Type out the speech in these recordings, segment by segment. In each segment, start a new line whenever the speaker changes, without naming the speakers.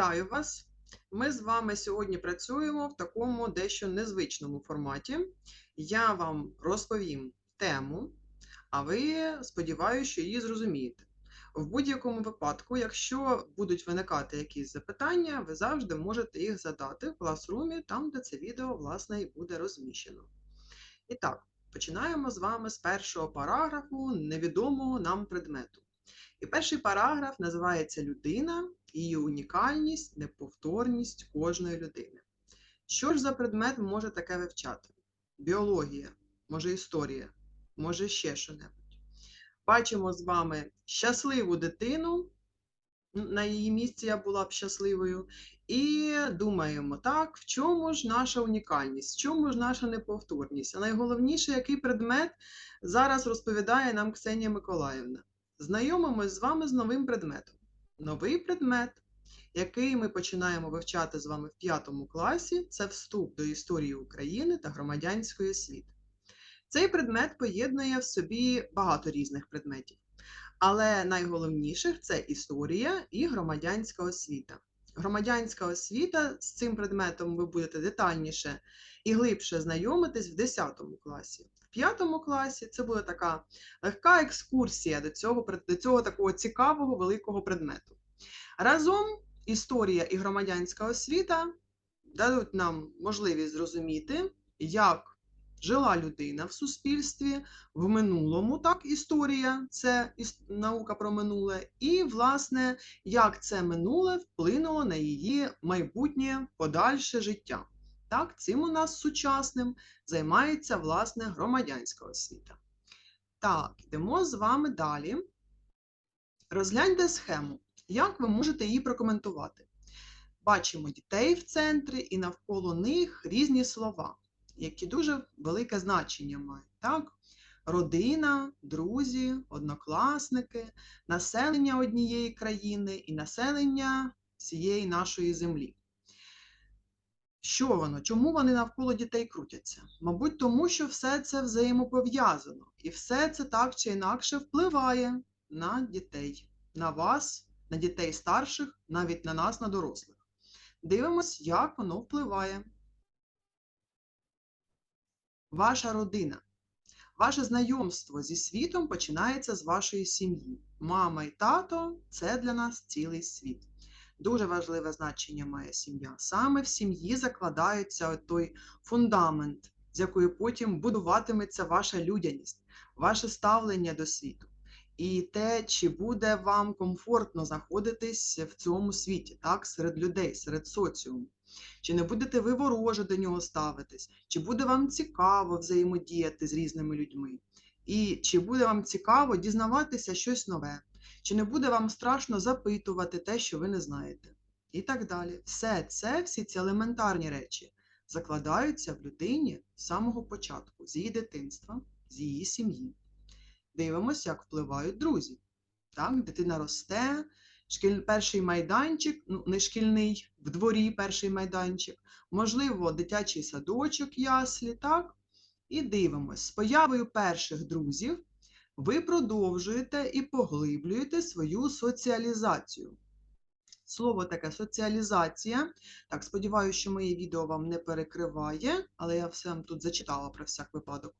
Вітаю вас! Ми з вами сьогодні працюємо в такому дещо незвичному форматі. Я вам розповім тему, а ви сподіваюся, що її зрозумієте. В будь-якому випадку, якщо будуть виникати якісь запитання, ви завжди можете їх задати в класрумі, там, де це відео, власне, і буде розміщено. І так, починаємо з вами з першого параграфу невідомого нам предмету. І перший параграф називається Людина, її унікальність, неповторність кожної людини. Що ж за предмет може таке вивчати? Біологія, може історія, може ще що-небудь. Бачимо з вами щасливу дитину, на її місці я була б щасливою, і думаємо, так, в чому ж наша унікальність, в чому ж наша неповторність? А найголовніше, який предмет зараз розповідає нам Ксенія Миколаївна. Знайомимось з вами з новим предметом. Новий предмет, який ми починаємо вивчати з вами в п'ятому класі, це вступ до історії України та громадянської освіти. Цей предмет поєднує в собі багато різних предметів, але найголовніших це історія і громадянська освіта. Громадянська освіта з цим предметом ви будете детальніше і глибше знайомитись в 10 класі. В 5 класі це буде така легка екскурсія до цього, до цього такого цікавого великого предмету. Разом історія і громадянська освіта дадуть нам можливість зрозуміти, як жила людина в суспільстві в минулому, так, історія це наука про минуле, і, власне, як це минуле вплинуло на її майбутнє подальше життя. Так, Цим у нас сучасним займається власне громадянська освіта. Так, йдемо з вами далі. Розгляньте схему. Як ви можете її прокоментувати? Бачимо дітей в центрі і навколо них різні слова, які дуже велике значення мають. Так? Родина, друзі, однокласники, населення однієї країни і населення всієї нашої землі. Що воно? Чому вони навколо дітей крутяться? Мабуть, тому що все це взаємопов'язано, і все це так чи інакше впливає на дітей, на вас, на дітей старших, навіть на нас, на дорослих. Дивимось, як воно впливає. Ваша родина. Ваше знайомство зі світом починається з вашої сім'ї. Мама і тато це для нас цілий світ. Дуже важливе значення має сім'я. Саме в сім'ї закладається той фундамент, з якою потім будуватиметься ваша людяність, ваше ставлення до світу. І те, чи буде вам комфортно знаходитись в цьому світі, так, серед людей, серед соціуму. Чи не будете ви вороже до нього ставитись, чи буде вам цікаво взаємодіяти з різними людьми, і чи буде вам цікаво дізнаватися щось нове, чи не буде вам страшно запитувати те, що ви не знаєте. І так далі. Все це, всі ці елементарні речі закладаються в людині з самого початку, з її дитинства, з її сім'ї. Дивимося, як впливають друзі. Так, Дитина росте, шкіль... перший майданчик, ну, не шкільний, в дворі перший майданчик, можливо, дитячий садочок яслі, так? І дивимось, з появою перших друзів ви продовжуєте і поглиблюєте свою соціалізацію. Слово таке соціалізація. Так, сподіваюся, що моє відео вам не перекриває, але я все тут зачитала про всяк випадок.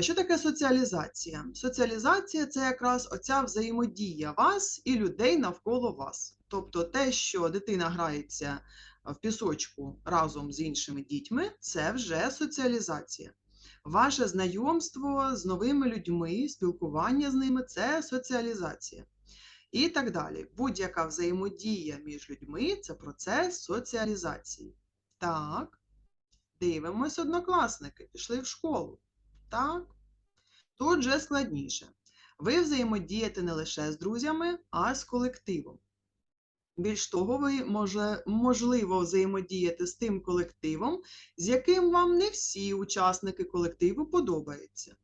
Що таке соціалізація? Соціалізація це якраз оця взаємодія вас і людей навколо вас. Тобто те, що дитина грається в пісочку разом з іншими дітьми, це вже соціалізація. Ваше знайомство з новими людьми, спілкування з ними це соціалізація. І так далі. Будь-яка взаємодія між людьми це процес соціалізації. Так, дивимось, однокласники, пішли в школу. Так, тут вже складніше. Ви взаємодієте не лише з друзями, а з колективом. Більш того, ви може, можливо взаємодіяти з тим колективом, з яким вам не всі учасники колективу подобаються.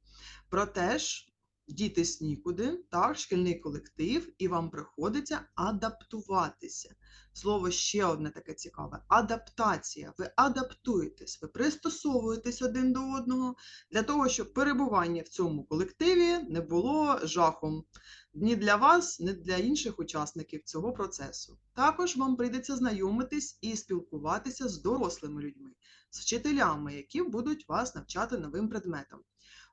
Проте ж, дітись нікуди, так, шкільний колектив, і вам приходиться адаптуватися. Слово ще одне таке цікаве: адаптація. Ви адаптуєтесь, ви пристосовуєтесь один до одного для того, щоб перебування в цьому колективі не було жахом ні для вас, ні для інших учасників цього процесу. Також вам прийдеться знайомитись і спілкуватися з дорослими людьми, з вчителями, які будуть вас навчати новим предметам.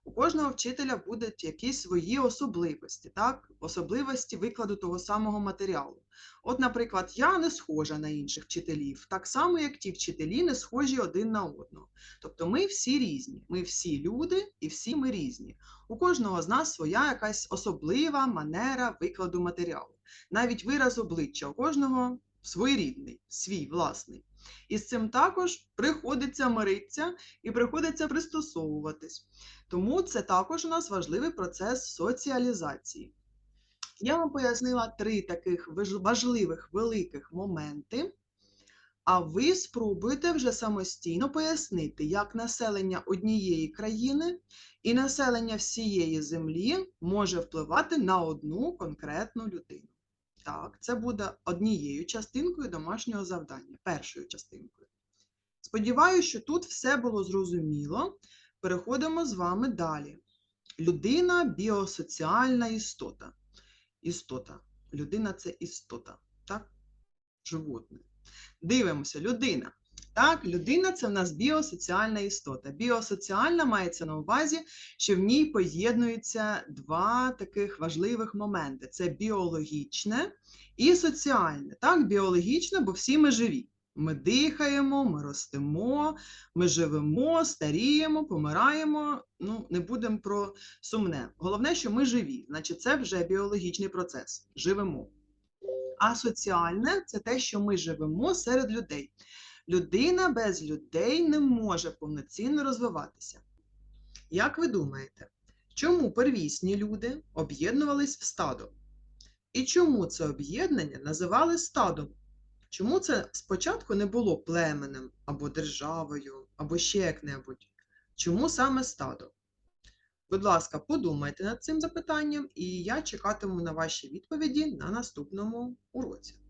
У кожного вчителя будуть якісь свої особливості, так? особливості викладу того самого матеріалу. От, наприклад, я не схожа на інших вчителів, так само, як ті вчителі не схожі один на одного. Тобто ми всі різні, ми всі люди і всі ми різні. У кожного з нас своя якась особлива манера викладу матеріалу. Навіть вираз обличчя у кожного своєрідний, свій власний. І з цим також приходиться миритися і приходиться пристосовуватись. Тому це також у нас важливий процес соціалізації. Я вам пояснила три таких важливих великих моменти, а ви спробуйте вже самостійно пояснити, як населення однієї країни і населення всієї землі може впливати на одну конкретну людину. Так, це буде однією частинкою домашнього завдання, першою частинкою. Сподіваюся, що тут все було зрозуміло. Переходимо з вами далі. Людина біосоціальна істота. Істота. Людина це істота, так? Животне. Дивимося, людина. Так, людина це в нас біосоціальна істота. Біосоціальна мається на увазі, що в ній поєднуються два таких важливих моменти: це біологічне і соціальне. Так, біологічне, бо всі ми живі. Ми дихаємо, ми ростемо, ми живемо, старіємо, помираємо. Ну, не будемо про сумне. Головне, що ми живі, значить, це вже біологічний процес. Живемо. А соціальне це те, що ми живемо серед людей. Людина без людей не може повноцінно розвиватися. Як ви думаєте, чому первісні люди об'єднувались в стадо? І чому це об'єднання називали стадом? Чому це спочатку не було племенем або державою, або ще як-небудь? Чому саме стадо? Будь ласка, подумайте над цим запитанням, і я чекатиму на ваші відповіді на наступному уроці.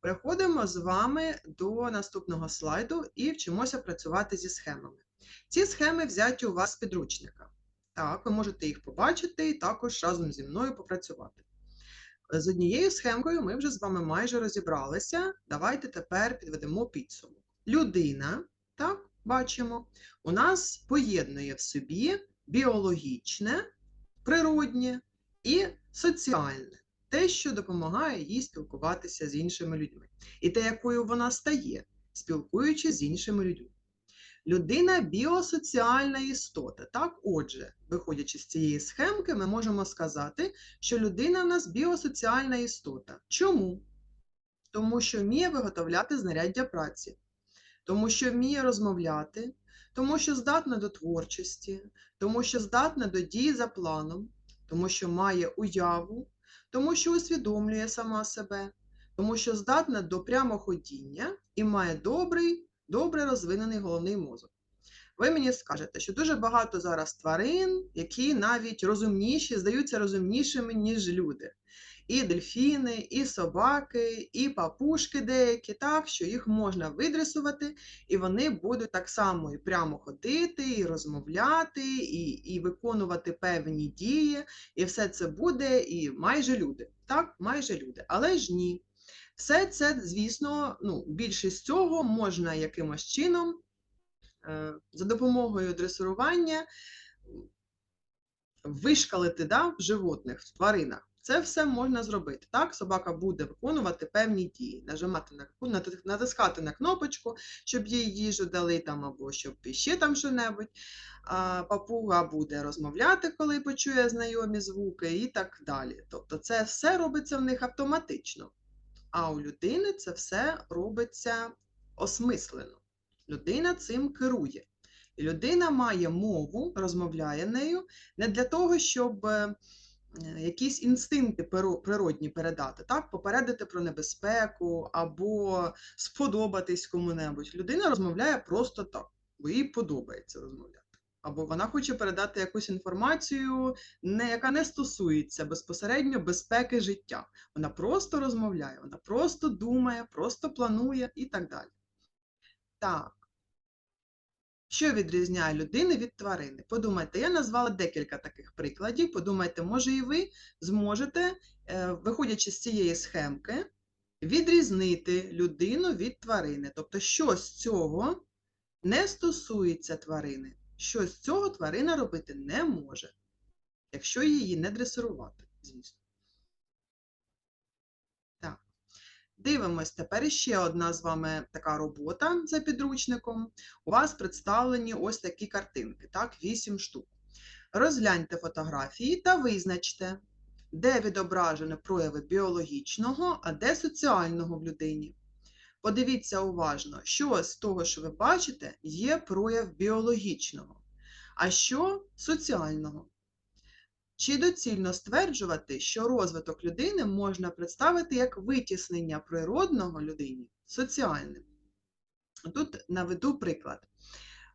Переходимо з вами до наступного слайду і вчимося працювати зі схемами. Ці схеми взяті у вас з підручника. Так, ви можете їх побачити і також разом зі мною попрацювати. З однією схемкою ми вже з вами майже розібралися. Давайте тепер підведемо підсумок. Людина, так, бачимо, у нас поєднує в собі біологічне, природнє і соціальне те, що допомагає їй спілкуватися з іншими людьми, і те, якою вона стає, спілкуючись з іншими людьми. Людина біосоціальна істота. Так, отже, виходячи з цієї схемки, ми можемо сказати, що людина в нас біосоціальна істота. Чому? Тому що вміє виготовляти знаряддя праці, тому що вміє розмовляти, тому що здатна до творчості, тому що здатна до дії за планом, тому що має уяву, тому що усвідомлює сама себе, тому що здатна до прямоходіння і має добрий, добре розвинений головний мозок. Ви мені скажете, що дуже багато зараз тварин, які навіть розумніші, здаються розумнішими, ніж люди. І дельфіни, і собаки, і папушки деякі, так, що їх можна видресувати, і вони будуть так само і прямо ходити, і розмовляти, і, і виконувати певні дії, і все це буде і майже люди. Так, майже люди. Але ж ні. Все це, звісно, ну, більшість цього можна якимось чином е, за допомогою дресирування вишкалити да, в животних, в тваринах. Це все можна зробити. Так, собака буде виконувати певні дії, нажимати на натискати на кнопочку, щоб їй їжу дали там, або щоб ще там що-небудь. Папуга буде розмовляти, коли почує знайомі звуки, і так далі. Тобто, це все робиться в них автоматично. А у людини це все робиться осмислено. Людина цим керує. І людина має мову, розмовляє нею не для того, щоб е, якісь інстинкти природні передати, так, попередити про небезпеку або сподобатись кому-небудь. Людина розмовляє просто так, бо їй подобається розмовляти. або вона хоче передати якусь інформацію, не, яка не стосується безпосередньо безпеки життя. Вона просто розмовляє, вона просто думає, просто планує і так далі. Так. Що відрізняє людини від тварини? Подумайте, я назвала декілька таких прикладів. Подумайте, може і ви зможете, е, виходячи з цієї схемки, відрізнити людину від тварини. Тобто, що з цього не стосується тварини, що з цього тварина робити не може, якщо її не дресирувати, звісно. Так. Дивимось, тепер ще одна з вами така робота за підручником. У вас представлені ось такі картинки, так, 8 штук. Розгляньте фотографії та визначте, де відображені прояви біологічного, а де соціального в людині. Подивіться уважно, що з того, що ви бачите, є прояв біологічного, а що соціального. Чи доцільно стверджувати, що розвиток людини можна представити як витіснення природного людині соціальним? Тут наведу приклад.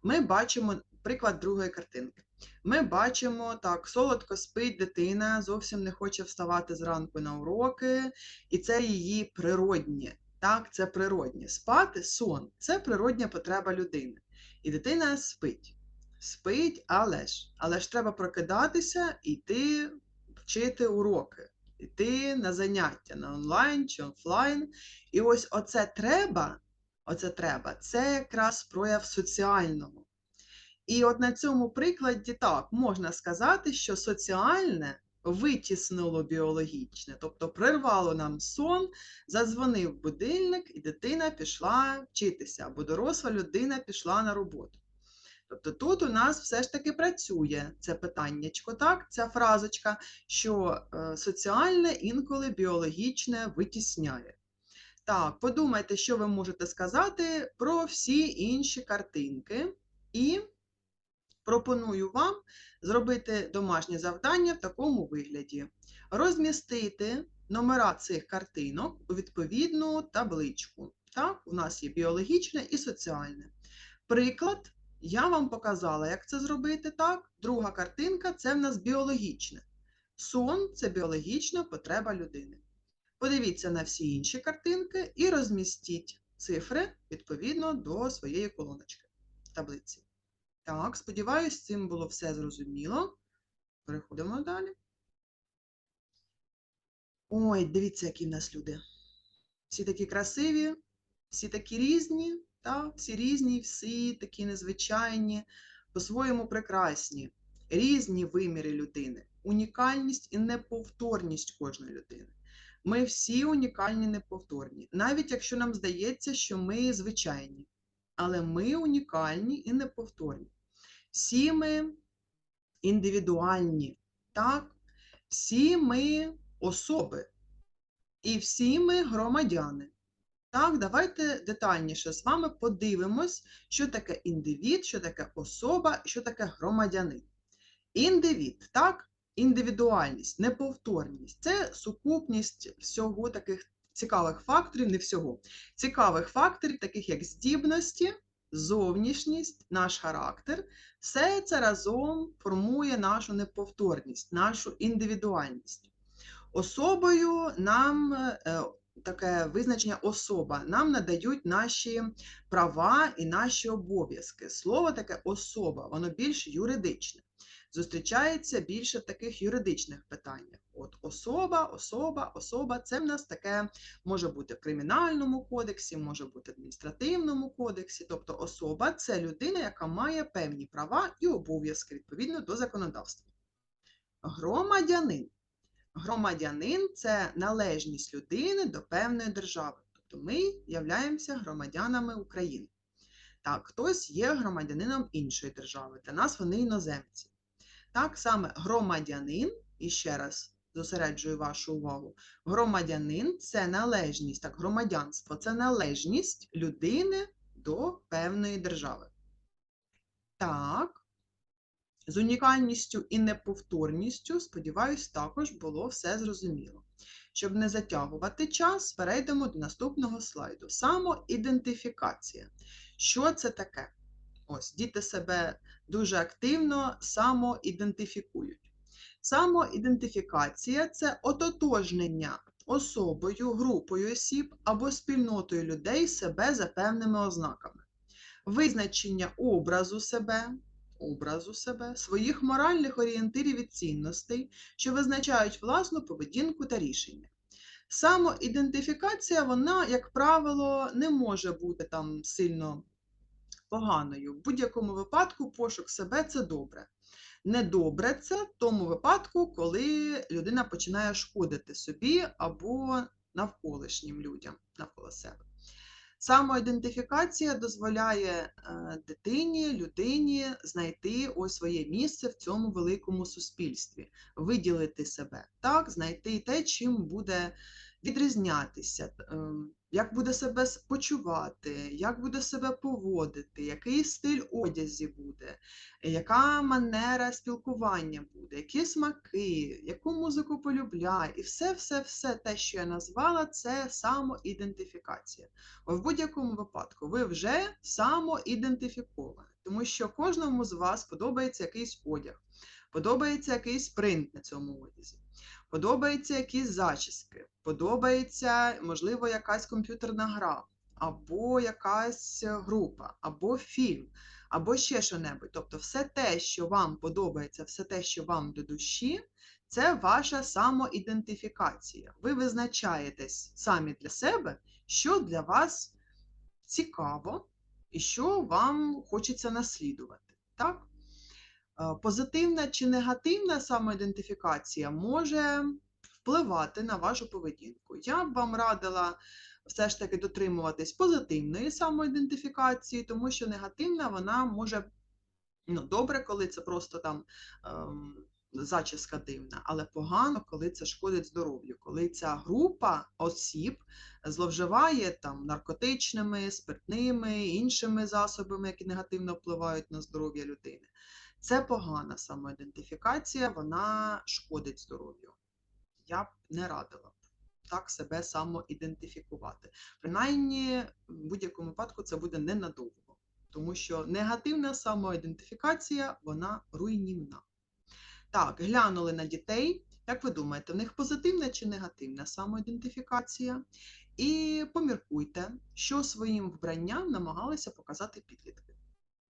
Ми бачимо приклад другої картинки. Ми бачимо, так, солодко спить дитина, зовсім не хоче вставати зранку на уроки, і це її природнє. Так, це природнє. Спати, сон це природня потреба людини. І дитина спить. Спить, але ж, але ж треба прокидатися і йти вчити уроки, йти на заняття на онлайн чи офлайн. І ось оце треба, оце треба, це якраз прояв соціального. І от на цьому прикладі так можна сказати, що соціальне витіснило біологічне, тобто прервало нам сон, задзвонив будильник, і дитина пішла вчитися, або доросла людина пішла на роботу. Тобто тут у нас все ж таки працює це питаннячко, так, ця фразочка, що е, соціальне інколи біологічне витісняє. Так, подумайте, що ви можете сказати про всі інші картинки, і пропоную вам зробити домашнє завдання в такому вигляді: розмістити номера цих картинок у відповідну табличку. Так, у нас є біологічне і соціальне. Приклад, я вам показала, як це зробити. так. Друга картинка це в нас біологічне. Сон це біологічна потреба людини. Подивіться на всі інші картинки і розмістіть цифри відповідно до своєї колоночки таблиці. Так, сподіваюсь, цим було все зрозуміло. Переходимо далі. Ой, дивіться, які в нас люди. Всі такі красиві, всі такі різні, так, всі різні, всі такі незвичайні, по-своєму прекрасні, різні виміри людини, унікальність і неповторність кожної людини. Ми всі унікальні, неповторні, навіть якщо нам здається, що ми звичайні, але ми унікальні і неповторні. Всі ми індивідуальні, так? Всі ми особи. І всі ми громадяни. Так, давайте детальніше з вами подивимось, що таке індивід, що таке особа, що таке громадянин. Індивід, так, індивідуальність, неповторність це сукупність всього таких цікавих факторів, не всього, цікавих факторів, таких як здібності, зовнішність, наш характер, все це разом формує нашу неповторність, нашу індивідуальність. Особою нам е, таке визначення особа нам надають наші права і наші обов'язки. Слово таке особа, воно більш юридичне. Зустрічається більше таких юридичних питаннях. От особа, особа, особа це в нас таке може бути в кримінальному кодексі, може бути в адміністративному кодексі. Тобто особа це людина, яка має певні права і обов'язки відповідно до законодавства. Громадянин. Громадянин це належність людини до певної держави. Тобто ми являємося громадянами України. Так, хтось є громадянином іншої держави. Для нас вони іноземці. Так саме громадянин, і ще раз зосереджую вашу увагу, громадянин це належність, так, громадянство це належність людини до певної держави. Так, з унікальністю і неповторністю, сподіваюсь, також було все зрозуміло. Щоб не затягувати час, перейдемо до наступного слайду. Самоідентифікація. Що це таке? Ось, діти себе дуже активно самоідентифікують. Самоідентифікація це ототожнення особою, групою осіб або спільнотою людей себе за певними ознаками, визначення образу себе, образу себе, своїх моральних орієнтирів і цінностей, що визначають власну поведінку та рішення. Самоідентифікація, вона, як правило, не може бути там сильно поганою. В будь-якому випадку пошук себе це добре. Недобре це в тому випадку, коли людина починає шкодити собі або навколишнім людям навколо себе. Самоідентифікація дозволяє е, дитині, людині знайти ось своє місце в цьому великому суспільстві, виділити себе, так, знайти те, чим буде відрізнятися, ем, як буде себе почувати, як буде себе поводити, який стиль одязі буде, яка манера спілкування буде, які смаки, яку музику полюбляє, і все, все, все те, що я назвала, це самоідентифікація. В будь-якому випадку ви вже самоідентифіковані, тому що кожному з вас подобається якийсь одяг, подобається якийсь принт на цьому одязі, подобаються якісь зачіски, подобається, можливо, якась комп'ютерна гра, або якась група, або фільм, або ще що-небудь. Тобто, все те, що вам подобається, все те, що вам до душі, це ваша самоідентифікація. Ви визначаєтесь самі для себе, що для вас цікаво і що вам хочеться наслідувати. Так? Е, Позитивна чи негативна самоідентифікація може впливати на вашу поведінку. Я б вам радила все ж таки дотримуватись позитивної самоідентифікації, тому що негативна вона може ну, добре, коли це просто там ем, зачіска дивна, але погано, коли це шкодить здоров'ю, коли ця група осіб зловживає там наркотичними, спиртними, іншими засобами, які негативно впливають на здоров'я людини. Це погана самоідентифікація, вона шкодить здоров'ю. Я б не радила так себе самоідентифікувати. Принаймні, в будь-якому випадку це буде ненадовго, тому що негативна самоідентифікація вона руйнівна. Так, глянули на дітей. Як ви думаєте, в них позитивна чи негативна самоідентифікація? І поміркуйте, що своїм вбранням намагалися показати підлітки.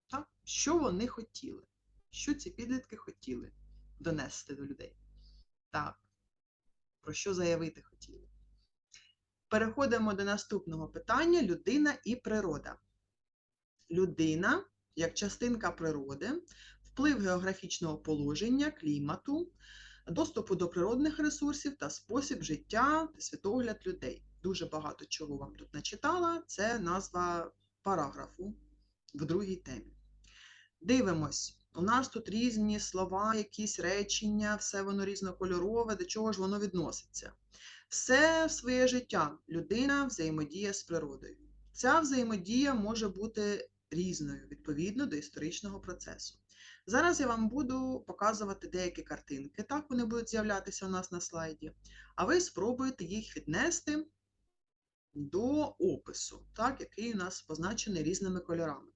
Так? Що вони хотіли? Що ці підлітки хотіли донести до людей? Так, про що заявити хотіли? Переходимо до наступного питання: людина і природа. Людина як частинка природи, вплив географічного положення, клімату, доступу до природних ресурсів та спосіб життя світогляд людей. Дуже багато чого вам тут начитала. Це назва параграфу в другій темі. Дивимось. У нас тут різні слова, якісь речення, все воно різнокольорове, до чого ж воно відноситься. Все своє життя людина взаємодіє з природою. Ця взаємодія може бути різною відповідно до історичного процесу. Зараз я вам буду показувати деякі картинки, так вони будуть з'являтися у нас на слайді, а ви спробуєте їх віднести до опису, так, який у нас позначений різними кольорами.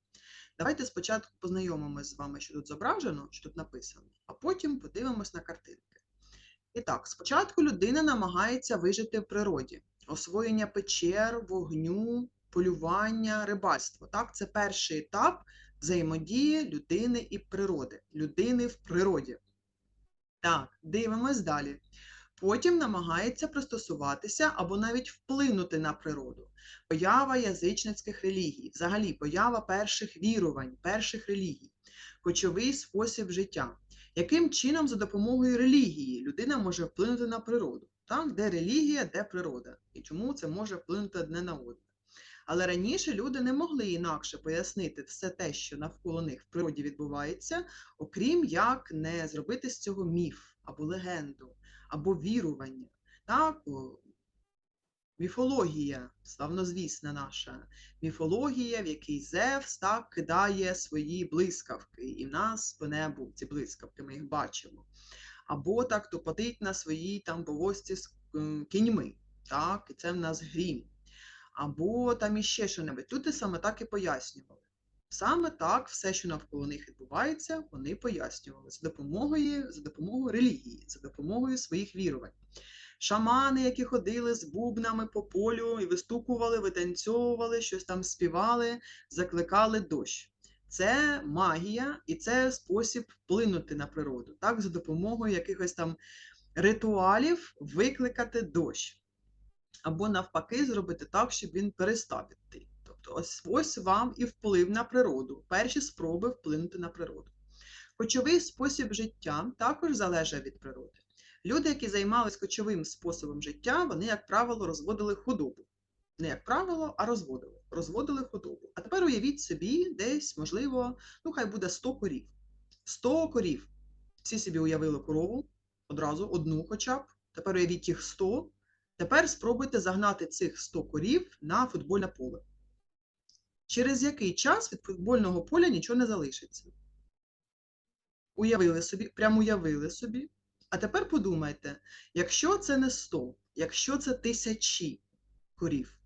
Давайте спочатку познайомимося з вами, що тут зображено, що тут написано, а потім подивимось на картинки. І так, спочатку людина намагається вижити в природі, освоєння печер, вогню, полювання, рибальство. Так, це перший етап взаємодії людини і природи, людини в природі. Так, дивимось далі. Потім намагається пристосуватися або навіть вплинути на природу. Поява язичницьких релігій, взагалі поява перших вірувань, перших релігій, кочовий спосіб життя. Яким чином за допомогою релігії людина може вплинути на природу? Так, де релігія, де природа, і чому це може вплинути одне на одне. Але раніше люди не могли інакше пояснити все те, що навколо них в природі відбувається, окрім як не зробити з цього міф або легенду, або вірування. Так, міфологія, славнозвісна наша міфологія, в якій Зевс так кидає свої блискавки, і в нас по небу ці блискавки, ми їх бачимо. Або так тупотить на своїй там повозці з кіньми, так, і це в нас грім. Або там іще що-небудь. Люди саме так і пояснювали. Саме так все, що навколо них відбувається, вони пояснювали за допомогою, за допомогою релігії, за допомогою своїх вірувань. Шамани, які ходили з бубнами по полю і вистукували, витанцьовували, щось там співали, закликали дощ. Це магія і це спосіб вплинути на природу, так, за допомогою якихось там ритуалів викликати дощ. Або навпаки, зробити так, щоб він перестав іти. Тобто, ось ось вам і вплив на природу, перші спроби вплинути на природу. Кочовий спосіб життя також залежить від природи. Люди, які займалися кочовим способом життя, вони, як правило, розводили худобу. Не як правило, а розводили. Розводили худобу. А тепер уявіть собі, десь, можливо, ну хай буде 100 корів. 100 корів. Всі собі уявили корову, одразу одну хоча б. Тепер уявіть їх 100. Тепер спробуйте загнати цих 100 корів на футбольне поле. Через який час від футбольного поля нічого не залишиться. Уявили собі, прямо уявили собі. А тепер подумайте, якщо це не 100, якщо це тисячі корів,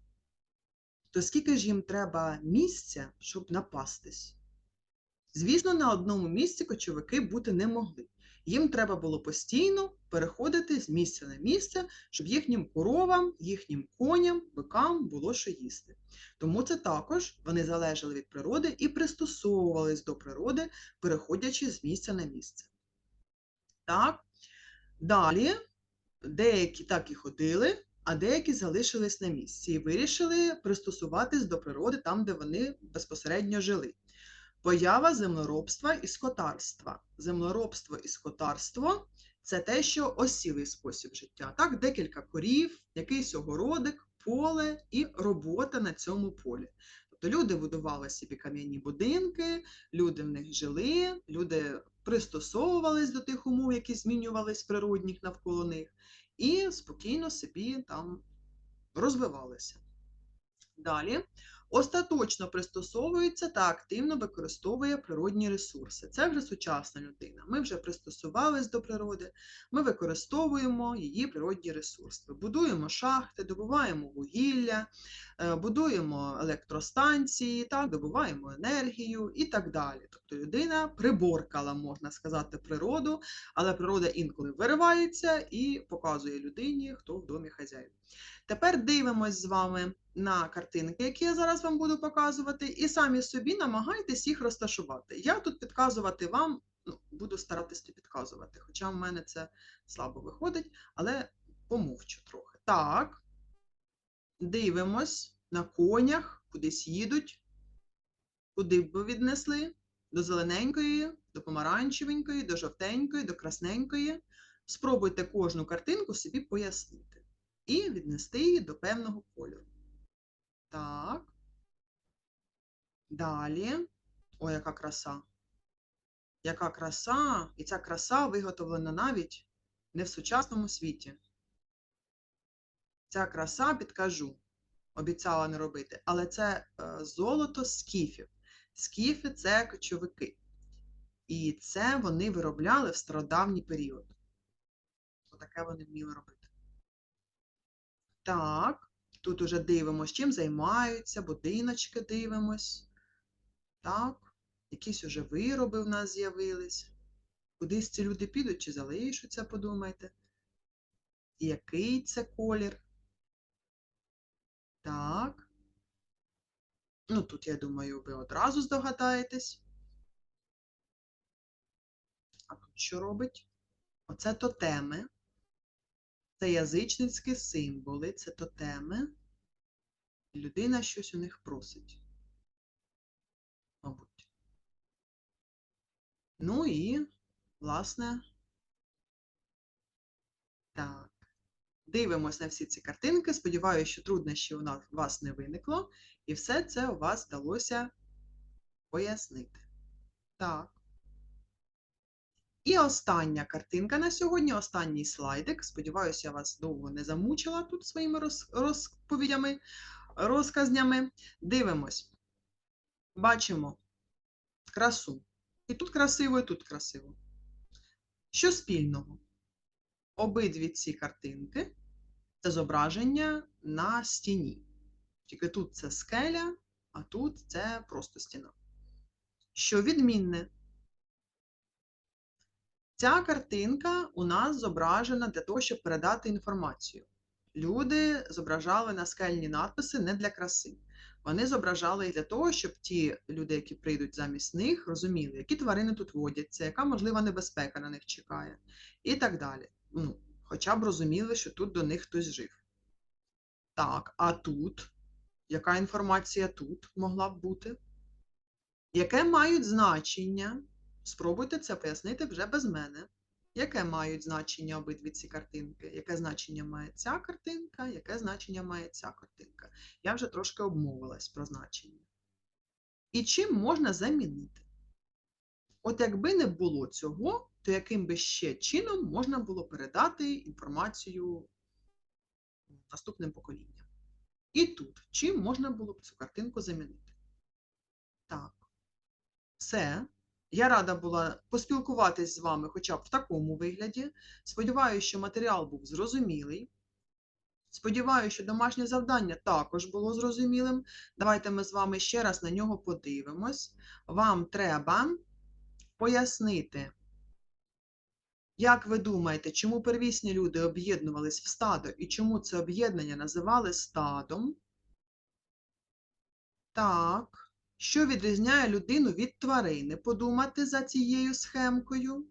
то скільки ж їм треба місця, щоб напастись? Звісно, на одному місці кочовики бути не могли. Їм треба було постійно переходити з місця на місце, щоб їхнім коровам, їхнім коням, бикам було що їсти. Тому це також вони залежали від природи і пристосовувались до природи, переходячи з місця на місце. Так, далі деякі так і ходили, а деякі залишились на місці і вирішили пристосуватись до природи там, де вони безпосередньо жили. Поява землеробства і скотарства. Землеробство і скотарство це те, що осілий спосіб життя. Так, декілька корів, якийсь огородик, поле і робота на цьому полі. Тобто люди будували собі кам'яні будинки, люди в них жили, люди пристосовувались до тих умов, які змінювались природних навколо них, і спокійно собі там розвивалися. Далі остаточно пристосовується та активно використовує природні ресурси. Це вже сучасна людина. Ми вже пристосувались до природи, ми використовуємо її природні ресурси. Будуємо шахти, добуваємо вугілля, е, будуємо електростанції, так, добуваємо енергію і так далі. Тобто людина приборкала, можна сказати, природу, але природа інколи виривається і показує людині, хто в домі хазяїн. Тепер дивимось з вами на картинки, які я зараз вам буду показувати, і самі собі намагайтесь їх розташувати. Я тут підказувати вам, ну, буду старатися підказувати, хоча в мене це слабо виходить, але помовчу трохи. Так, дивимось на конях, кудись їдуть, куди б віднесли? До зелененької, до помаранчевенької, до жовтенької, до красненької. Спробуйте кожну картинку собі пояснити і віднести її до певного кольору. Так. Далі. О, яка краса. Яка краса, і ця краса виготовлена навіть не в сучасному світі. Ця краса, підкажу, обіцяла не робити, але це е, золото скіфів. Скіфи це кочовики. І це вони виробляли в стародавній період. Отаке вони вміли робити. Так, тут уже дивимося, чим займаються, будиночки дивимось. Так, якісь уже вироби в нас з'явились. Кудись ці люди підуть чи залишаться, подумайте. Який це колір? Так. Ну, тут, я думаю, ви одразу здогадаєтесь. А тут що робить? Оце тотеми. Це язичницькі символи, це тотеми. Людина щось у них просить. Мабуть. Ну і, власне, так. Дивимось на всі ці картинки. Сподіваюся, що труднощів у вас не виникло, і все це у вас вдалося пояснити. Так. І остання картинка на сьогодні, останній слайдик. Сподіваюся, я вас довго не замучила тут своїми розповідями, розказнями. Дивимось. Бачимо красу. І тут красиво, і тут красиво. Що спільного? Обидві ці картинки це зображення на стіні. Тільки тут це скеля, а тут це просто стіна. що відмінне. Ця картинка у нас зображена для того, щоб передати інформацію. Люди зображали наскельні надписи не для краси. Вони зображали їх для того, щоб ті люди, які прийдуть замість них, розуміли, які тварини тут водяться, яка можлива небезпека на них чекає, і так далі. Ну, хоча б розуміли, що тут до них хтось жив. Так, а тут? Яка інформація тут могла б бути? Яке мають значення? Спробуйте це пояснити вже без мене. Яке мають значення обидві ці картинки? Яке значення має ця картинка, яке значення має ця картинка? Я вже трошки обмовилась про значення. І чим можна замінити? От якби не було цього, то яким би ще чином можна було передати інформацію наступним поколінням? І тут, чим можна було б цю картинку замінити? Так, все. Я рада була поспілкуватись з вами хоча б в такому вигляді. Сподіваюся, що матеріал був зрозумілий. Сподіваюся, що домашнє завдання також було зрозумілим. Давайте ми з вами ще раз на нього подивимось. Вам треба пояснити, як ви думаєте, чому первісні люди об'єднувались в стадо і чому це об'єднання називали стадом? Так. Що відрізняє людину від тварини? Подумати за цією схемкою.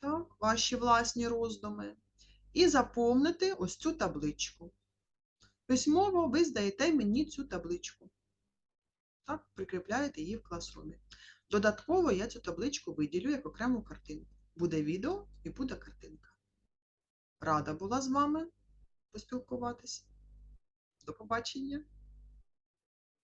Так, ваші власні роздуми. І заповнити ось цю табличку. Письмово ви здаєте мені цю табличку. Так, прикріпляєте її в класрумі. Додатково я цю табличку виділю як окрему картинку. Буде відео і буде картинка. Рада була з вами поспілкуватися. До побачення!